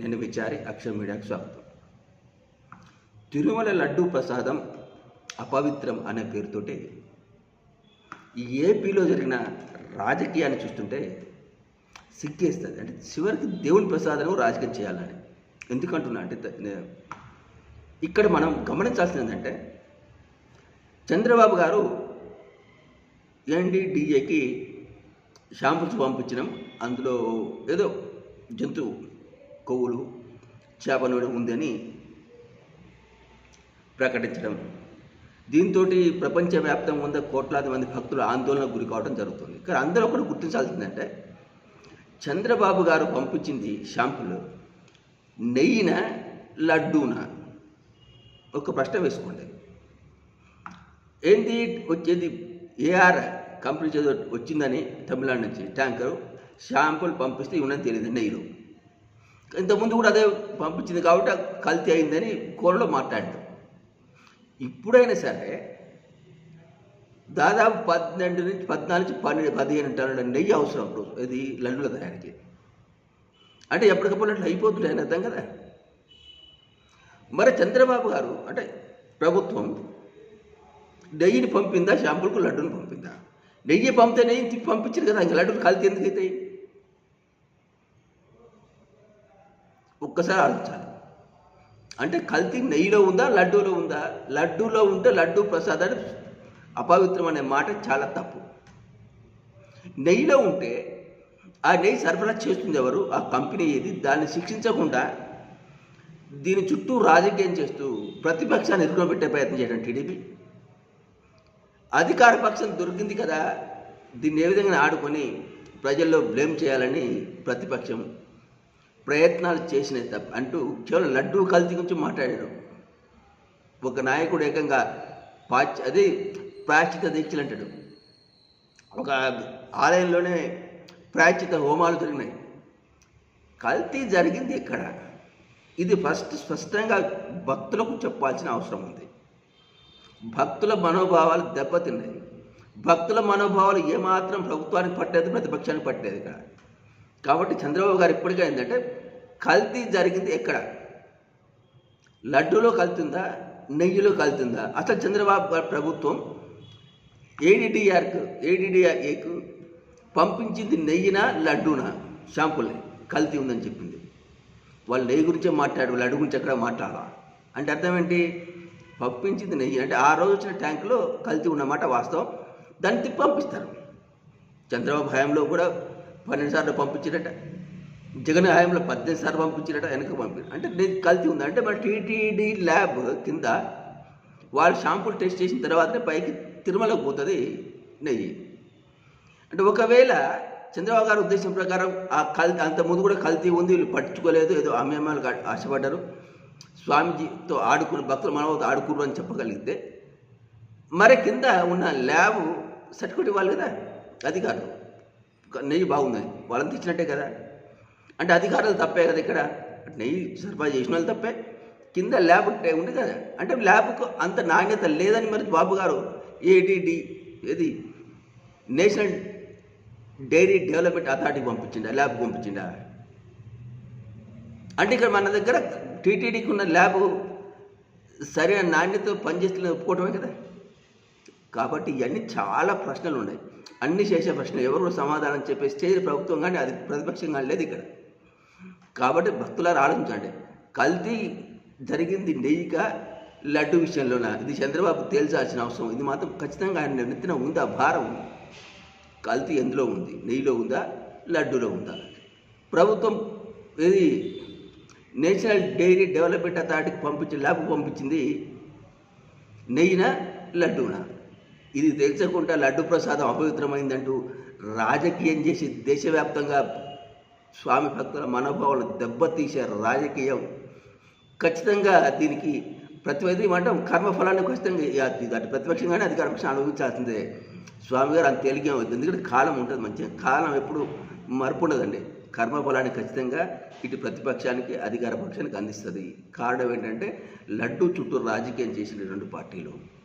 నేను విచారి అక్షయ మీడియాకు స్వాగతం. తిరుమల లడ్డూ ప్రసాదం అపవిత్రం అనే పేరుతోటి ఈ ఏపీలో జరిగిన రాజకీయాన్ని చూస్తుంటే సిగ్గేస్తుంది. అంటే చివరికి దేవుని ప్రసాదం రాజకీయం చేయాలని. ఎందుకంటున్నా అంటే ఇక్కడ మనం గమనించాల్సింది ఏంటంటే చంద్రబాబు గారు ఎన్డీడీఏకి షాంపూస్ పంపించడం అందులో ఏదో జంతువు కొవ్వులు చేప నూనె ఉందని ప్రకటించడం. దీంతో ప్రపంచవ్యాప్తంగా ఉన్న కోట్లాది మంది భక్తులు ఆందోళనకు గురి కావడం జరుగుతుంది. కానీ అందరూ ఒకటి గుర్తించాల్సిందంటే చంద్రబాబు గారు పంపించింది షాంపులు నెయ్యిన లడ్డూన? ఒక ప్రశ్న వేసుకోండి. ఏంటి వచ్చేది ఏఆర్ కంపెనీ చదువు వచ్చిందని తమిళనాడు నుంచి ట్యాంకరు షాంపులు పంపిస్తే ఇవ్వడం తెలియదు నెయ్యిలో. ఇంతకుముందు కూడా అదే పంపించింది కాబట్టి కల్తీ అయిందని కూరలో మాట్లాడారు ఇప్పుడైనా సరే దాదాపు పన్నెండు నుంచి పద్నాలుగు నుంచి పన్నెండు పదిహేను టన్నుల నెయ్యి అవసరం రోజు ఇది లడ్డుల తయారీకి. అంటే ఎప్పటికప్పుడు అట్లా అయిపోతుంది అని అర్థం కదా? మరి చంద్రబాబు గారు అంటే ప్రభుత్వం నెయ్యిని పంపిందా షాంపుల్కు లడ్డూని పంపిందా? నెయ్యి పంపితే నెయ్యి తిప్పి పంపించారు కదా ఇంకా లడ్డూలు కలిసి ఎందుకు అవుతాయి ఒక్కసారి ఆలోచించాలి. అంటే కల్తీ నెయ్యిలో ఉందా లడ్డూలో ఉందా? లడ్డూలో ఉంటే లడ్డూ ప్రసాదాన్ని అపవిత్రం అనే మాట చాలా తప్పు. నెయ్యిలో ఉంటే ఆ నెయ్యి సరఫరా చేస్తుంది ఎవరు? ఆ కంపెనీ ఏది దాన్ని శిక్షించకుండా దీని చుట్టూ రాజకీయం చేస్తూ ప్రతిపక్షాన్ని ఎదుర్కొనబెట్టే ప్రయత్నం చేయడం టీడీపీ. అధికార పక్షం దొరికింది కదా దీన్ని ఏ విధంగా ఆడుకొని ప్రజల్లో బ్లేమ్ చేయాలని ప్రతిపక్షం ప్రయత్నాలు చేసినాయి తప్ప అంటూ కేవలం లడ్డూ కల్తీ గురించి మాట్లాడారు. ఒక నాయకుడు ఏకంగా పాచ్ అదే ప్రాచిత దీక్షలు అంటాడు. ఒక ఆలయంలోనే ప్రాశ్చిత హోమాలు జరిగినాయి. కల్తీ జరిగింది ఇక్కడ. ఇది ఫస్ట్ స్పష్టంగా భక్తులకు చెప్పాల్సిన అవసరం ఉంది. భక్తుల మనోభావాలు దెబ్బతిన్నాయి. భక్తుల మనోభావాలు ఏమాత్రం ప్రభుత్వానికి పట్టేది ప్రతిపక్షానికి పట్టేది ఇక్కడ. కాబట్టి చంద్రబాబు గారు ఇప్పటికే ఏంటంటే కల్తీ జరిగింది ఎక్కడ? లడ్డూలో కలుతుందా? నెయ్యిలో కలుతుందా? అసలు చంద్రబాబు గారి ప్రభుత్వం ఏడిడిఆర్కు ఏడిడిఆర్ఏకు పంపించింది నెయ్యిన లడ్డూన? షాంపులే. కల్తీ ఉందని చెప్పింది. వాళ్ళు నెయ్యి గురించే మాట్లాడు లడ్డు గురించి ఎక్కడ మాట్లాడాలా? అంటే అర్థం ఏంటి? పంపించింది నెయ్యి. అంటే ఆ రోజు వచ్చిన ట్యాంకులో కల్తీ ఉన్నమాట వాస్తవం. దాన్ని తిప్పి పంపిస్తారు. చంద్రబాబు హయాంలో కూడా పన్నెండు సార్లు పంపించారట. జగన్ హయాంలో పద్దెనిమిది సార్లు పంపించారట వెనక పంపారు. అంటే నెయ్యి కల్తీ ఉంది. అంటే మన టీటీడీ ల్యాబ్ కింద వాళ్ళు షాంపూలు టెస్ట్ చేసిన తర్వాతనే పైకి తిరుమలకు పోతుంది నెయ్యి. అంటే ఒకవేళ చంద్రబాబు గారి ఉద్దేశం ప్రకారం ఆ కల్తీ అంత ముందు కూడా కల్తీ ఉంది వీళ్ళు పట్టించుకోలేదు ఏదో అమ్మేమాలకు ఆశపడ్డారు. స్వామీజీతో ఆడుకుని భక్తులు మనవతో ఆడుకున్నారు అని చెప్పగలిగితే మరి కింద ఉన్న ల్యాబ్ సర్టిఫికేట్ ఇవ్వాలి కదా అధికారులు. నెయ్యి బాగుంది వాళ్ళని తెచ్చినట్టే కదా. అంటే అధికారులు తప్పే కదా ఇక్కడ? నెయ్యి సరఫరా చేసిన వాళ్ళు తప్పే. కింద ల్యాబ్ ఉంది కదా? అంటే ల్యాబ్కు అంత నాణ్యత లేదని మరి బాబు గారు ఏడిడి ఏది? నేషనల్ డైరీ డెవలప్మెంట్ అథారిటీ పంపించిండా? ల్యాబ్ పంపించిండా? అంటే ఇక్కడ మన దగ్గర టీటీడీకి ఉన్న ల్యాబ్ సరైన నాణ్యత పనిచేస్తున్న ఒప్పుకోవటమే కదా? కాబట్టి ఇవన్నీ చాలా ప్రశ్నలు ఉన్నాయి. అన్ని చేసే ప్రశ్నలు ఎవరు సమాధానం చెప్పే స్టేజ్ ప్రభుత్వం కానీ అది ప్రతిపక్షం కానీ లేదు ఇక్కడ. కాబట్టి భక్తులారు ఆలోచించండి. కల్తీ జరిగింది నెయ్యిక లడ్డు విషయంలోన? ఇది చంద్రబాబు తేల్చాల్సిన అవసరం. ఇది మాత్రం ఖచ్చితంగా ఆయన నెత్తిన ఉందా? భారం కల్తీ ఎందులో ఉంది? నెయ్యిలో ఉందా? లడ్డూలో ఉందా? ప్రభుత్వం ఇది నేషనల్ డైరీ డెవలప్మెంట్ అథారిటీకి పంపించి ల్యాబ్ పంపించింది నెయ్యిన లడ్డూన? ఇది తెలిసకుండా లడ్డు ప్రసాదం అపవిత్రమైందంటూ రాజకీయం చేసి దేశవ్యాప్తంగా స్వామి భక్తుల మనోభావాలు దెబ్బతీసే రాజకీయం. ఖచ్చితంగా దీనికి ప్రతివేది ఏమంటాం? కర్మఫలాన్ని ఖచ్చితంగా ఇ- అటు అధికార పక్షం అనుభవించాల్సిందే స్వామి గారు అంత తేలిగే అవుతుంది ఎందుకంటే కాలం ఉంటుంది మంచిగా. కాలం ఎప్పుడు మరపు ఉండదండి. కర్మఫలాన్ని ఖచ్చితంగా ఇటు ప్రతిపక్షానికి అధికార పక్షానికి అందిస్తుంది. కారణం ఏంటంటే లడ్డు చుట్టూ రాజకీయం చేసిన రెండు పార్టీలు.